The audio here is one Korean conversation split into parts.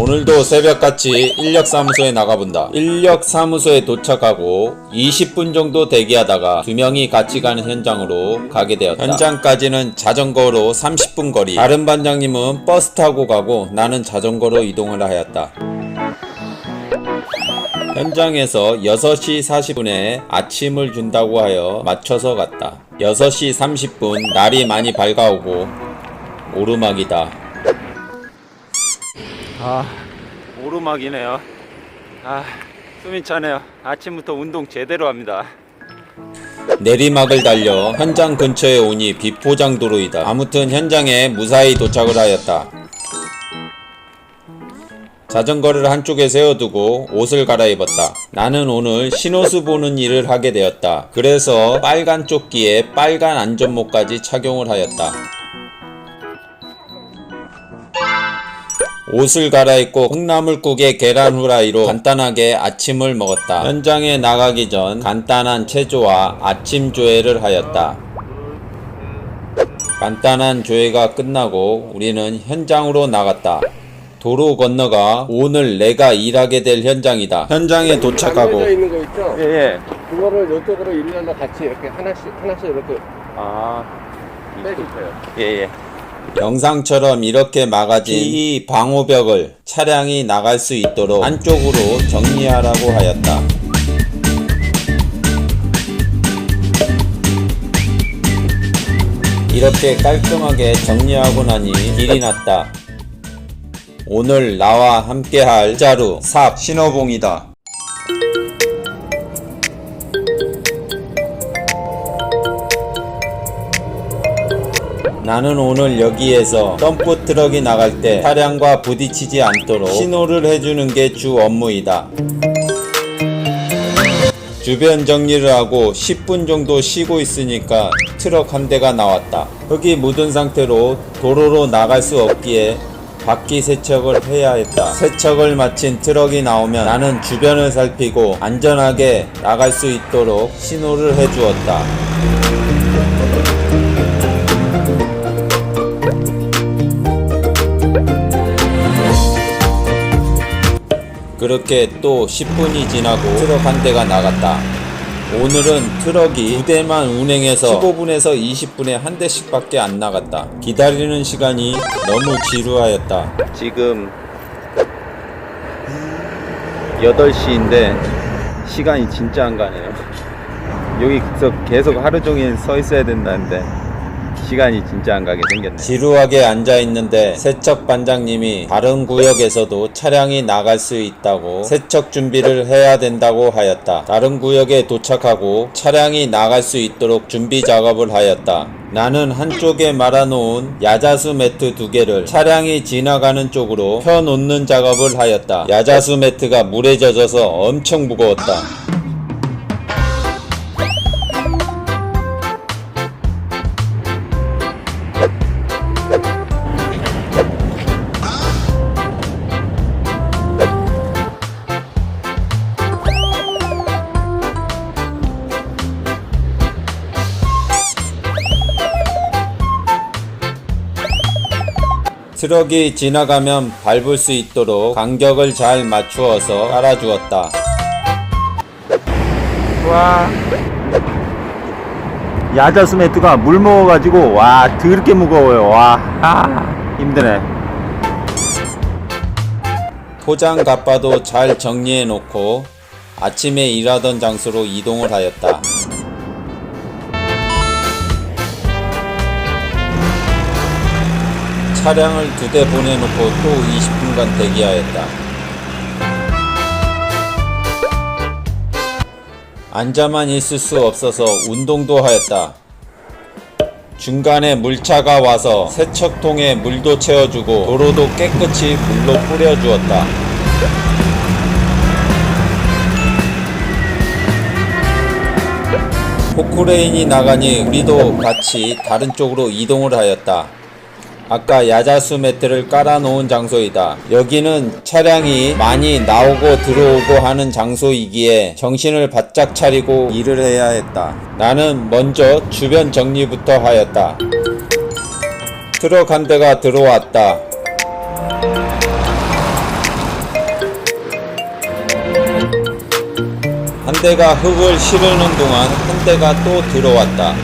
오늘도 새벽같이 인력사무소에 나가본다. 인력사무소에 도착하고 20분 정도 대기하다가 두 명이 같이 가는 현장으로 가게 되었다. 현장까지는 자전거로 30분 거리. 다른 반장님은 버스 타고 가고 나는 자전거로 이동을 하였다. 현장에서 6시 40분에 아침을 준다고 하여 맞춰서 갔다. 6시 30분 날이 많이 밝아오고 오르막이다. 아 오르막이네요 아 숨이 차네요 아침부터 운동 제대로 합니다 내리막을 달려 현장 근처에 오니 비포장도로이다 아무튼 현장에 무사히 도착을 하였다 자전거를 한쪽에 세워두고 옷을 갈아입었다. 나는 오늘 신호수 보는 일을 하게 되었다. 그래서 빨간 조끼에 빨간 안전모까지 착용을 하였다. 옷을 갈아입고 콩나물국에 계란 후라이로 간단하게 아침을 먹었다. 현장에 나가기 전 간단한 체조와 아침 조회를 하였다. 간단한 조회가 끝나고 우리는 현장으로 나갔다. 도로 건너가 오늘 내가 일하게 될 현장이다. 현장에 도착하고 있는 거 있죠? 예 예. 그거를 이쪽으로 일렬로 같이 이렇게 하나씩 하나씩 이렇게 아 빼주세요. 예 예. 영상처럼 이렇게 막아진 이 방호벽을 차량이 나갈 수 있도록 한쪽으로 정리하라고 하였다. 이렇게 깔끔하게 정리하고 나니 길이 났다. 오늘 나와 함께할 자루 삽 신호봉이다. 나는 오늘 여기에서 덤프 트럭이 나갈 때 차량과 부딪히지 않도록 신호를 해주는 게 주 업무이다. 주변 정리를 하고 10분 정도 쉬고 있으니까 트럭 한 대가 나왔다. 흙이 묻은 상태로 도로로 나갈 수 없기에 바퀴 세척을 해야 했다. 세척을 마친 트럭이 나오면 나는 주변을 살피고 안전하게 나갈 수 있도록 신호를 해주었다. 그렇게 또 10분이 지나고 트럭 한 대가 나갔다. 오늘은 트럭이 두 대만 운행해서 15분에서 20분에 한 대씩 밖에 안 나갔다. 기다리는 시간이 너무 지루하였다. 지금 8시인데 시간이 진짜 안 가네요. 여기서 계속 하루 종일 서 있어야 된다는데 시간이 진짜 안 가게 생겼네. 지루하게 앉아 있는데 세척 반장님이 다른 구역에서도 차량이 나갈 수 있다고 세척 준비를 해야 된다고 하였다. 다른 구역에 도착하고 차량이 나갈 수 있도록 준비 작업을 하였다. 나는 한쪽에 말아놓은 야자수 매트 두 개를 차량이 지나가는 쪽으로 펴 놓는 작업을 하였다. 야자수 매트가 물에 젖어서 엄청 무거웠다. 트럭이 지나가면 밟을 수 있도록 간격을 잘 맞추어서 깔아주었다. 와. 야자수 매트가 물 먹어가지고 와 더럽게 무거워요. 와. 아, 힘드네. 포장 갑바도 잘 정리해 놓고 아침에 일하던 장소로 이동을 하였다. 차량을 두 대 보내놓고 또 20분간 대기하였다. 앉아만 있을 수 없어서 운동도 하였다. 중간에 물차가 와서 세척통에 물도 채워주고 도로도 깨끗이 물로 뿌려주었다. 포크레인이 나가니 우리도 같이 다른 쪽으로 이동을 하였다. 아까 야자수 매트를 깔아놓은 장소이다. 여기는 차량이 많이 나오고 들어오고 하는 장소이기에 정신을 바짝 차리고 일을 해야 했다. 나는 먼저 주변 정리부터 하였다. 트럭 한 대가 들어왔다. 한 대가 흙을 실으는 동안 한 대가 또 들어왔다.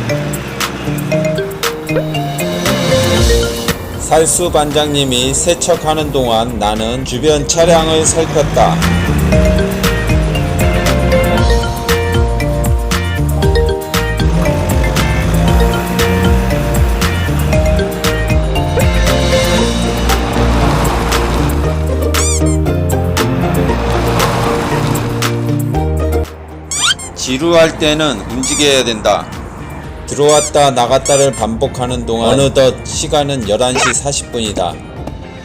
살수 반장님이 세척하는 동안 나는 주변 차량을 살폈다. 지루할 때는 움직여야 된다. 들어왔다 나갔다를 반복하는 동안 어느덧 시간은 11시 40분이다.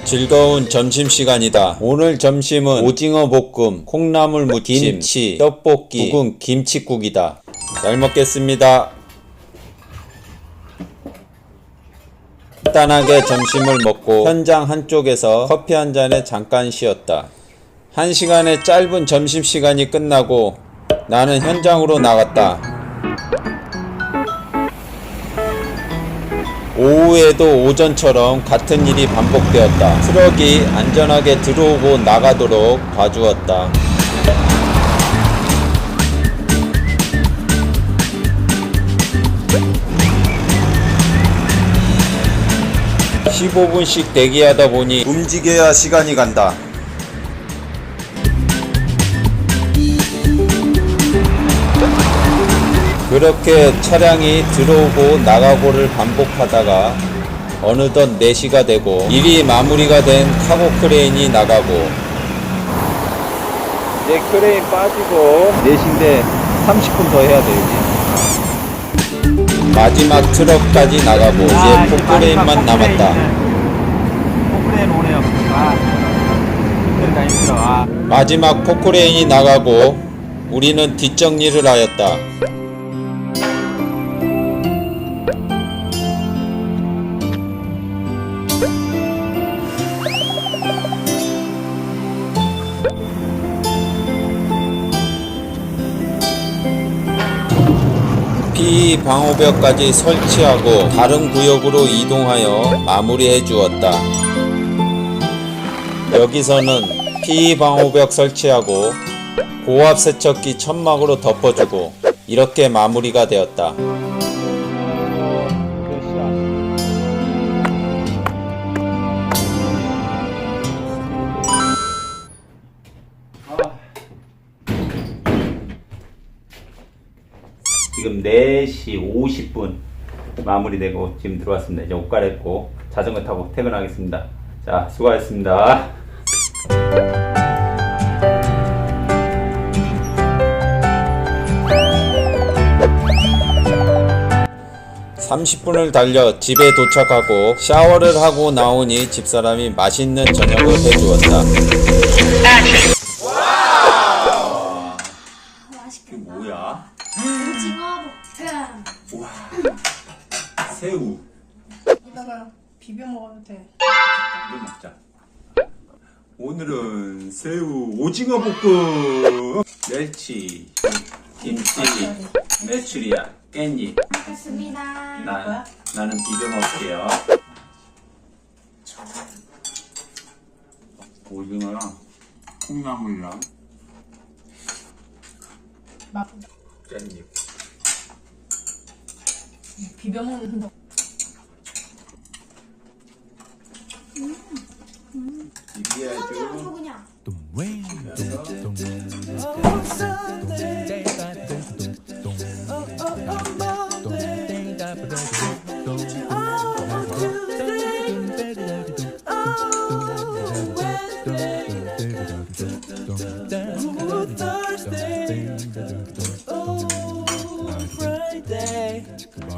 즐거운 점심시간이다. 오늘 점심은 오징어 볶음, 콩나물 무침, 김치, 떡볶이, 묵은 김치국이다. 잘 먹겠습니다. 간단하게 점심을 먹고 현장 한쪽에서 커피 한 잔에 잠깐 쉬었다. 한 시간의 짧은 점심시간이 끝나고 나는 현장으로 나갔다. 오후에도 오전처럼 같은 일이 반복되었다. 트럭이 안전하게 들어오고 나가도록 봐주었다. (15분씩) 대기하다 보니 움직여야 시간이 간다. 그렇게 차량이 들어오고 나가고를 반복하다가 어느덧 4시가 되고 일이 마무리가 된 카고 크레인이 나가고 이제 크레인 빠지고 4시인데 30분 더 해야 돼요 마지막 트럭까지 나가고 아, 이제 포크레인만 남았다 포크레인 오네요. 아, 힘들다 힘들어. 아. 마지막 포크레인이 나가고 우리는 뒷정리를 하였다 PE 방호벽까지 설치하고 다른 구역으로 이동하여 마무리해 주었다. 여기서는 PE 방호벽 설치하고 고압 세척기 천막으로 덮어주고 이렇게 마무리가 되었다. 지금 4시 50분 마무리되고 지금 들어왔습니다. 이제 옷 갈아입고 자전거 타고 퇴근하겠습니다. 자, 수고하셨습니다. 30분을 달려 집에 도착하고 샤워를 하고 나오니 집사람이 맛있는 저녁을 해주었다. 이따가 비벼 먹어도 돼. 이거 먹자. 오늘은 새우 오징어 볶음, 멸치, 김치, 메추리알, 깻잎. 먹겠습니다. 나, 나는 비벼 먹을게요. 오징어랑 콩나물이랑 막 깻잎. 비벼 먹는 거. 누구냐?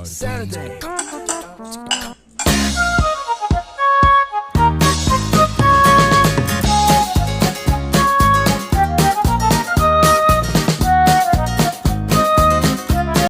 Saturday.